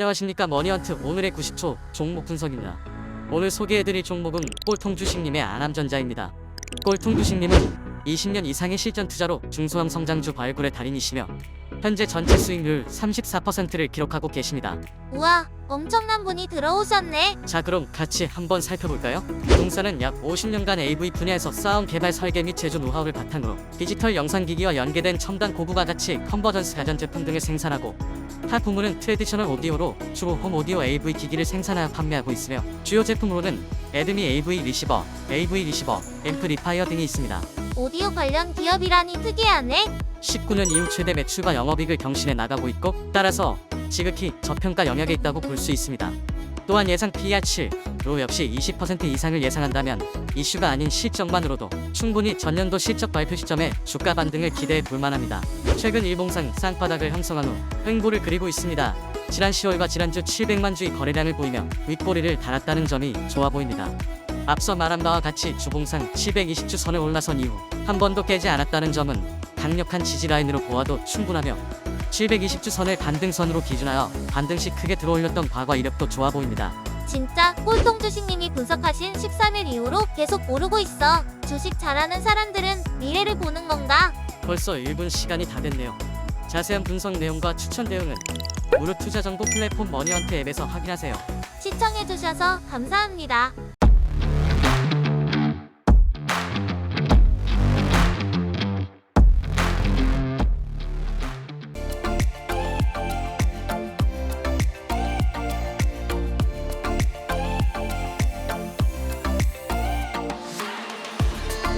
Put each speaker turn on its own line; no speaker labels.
안녕하십니까 머니헌트 오늘의 90초 종목 분석입니다. 오늘 소개해드릴 종목은 꼴통 주식님의 안암전자입니다. 꼴통 주식님은 20년 이상의 실전 투자로 중소형 성장주 발굴의 달인이시며 현재 전체 수익률 34%를 기록하고 계십니다.
우와, 엄청난 분이 들어오셨네.
자 그럼 같이 한번 살펴볼까요? 동사는 약 50년간 AV 분야에서 쌓은 개발 설계 및 제조 노하우를 바탕으로 디지털 영상기기와 연계된 첨단 고부가 가치 컨버전스 가전 제품 등을 생산하고 타 부문은 트레디셔널 오디오로 주로 홈 오디오 AV 기기를 생산하여 판매하고 있으며 주요 제품으로는 애드미 AV 리시버, AV 리시버, 앰플리파이어 등이 있습니다.
오디오 관련 기업이라니 특이하네.
19년 이후 최대 매출과 영업이익을 경신해 나가고 있고 따라서 지극히 저평가 영역에 있다고 볼 수 있습니다. 또한 예상 PR 7로 역시 20% 이상을 예상한다면 이슈가 아닌 실적만으로도 충분히 전년도 실적 발표 시점에 주가 반등을 기대해 볼 만합니다. 최근 일봉상 쌍바닥을 형성한 후 횡보를 그리고 있습니다. 지난 10월과 지난주 700만 주의 거래량을 보이며 윗꼬리를 달았다는 점이 좋아 보입니다. 앞서 말한 바와 같이 주봉상 720주 선을 올라선 이후 한 번도 깨지 않았다는 점은 강력한 지지 라인으로 보아도 충분하며 720주 선을 반등선으로 기준하여 반등 시 크게 들어올렸던 과거 이력도 좋아 보입니다.
진짜 꼴통 주식님이 분석하신 13일 이후로 계속 오르고 있어. 주식 잘하는 사람들은 미래를 보는 건가?
벌써 1분 시간이 다 됐네요. 자세한 분석 내용과 추천 대응은 무료 투자 정보 플랫폼 머니헌트 앱에서 확인하세요.
시청해주셔서 감사합니다.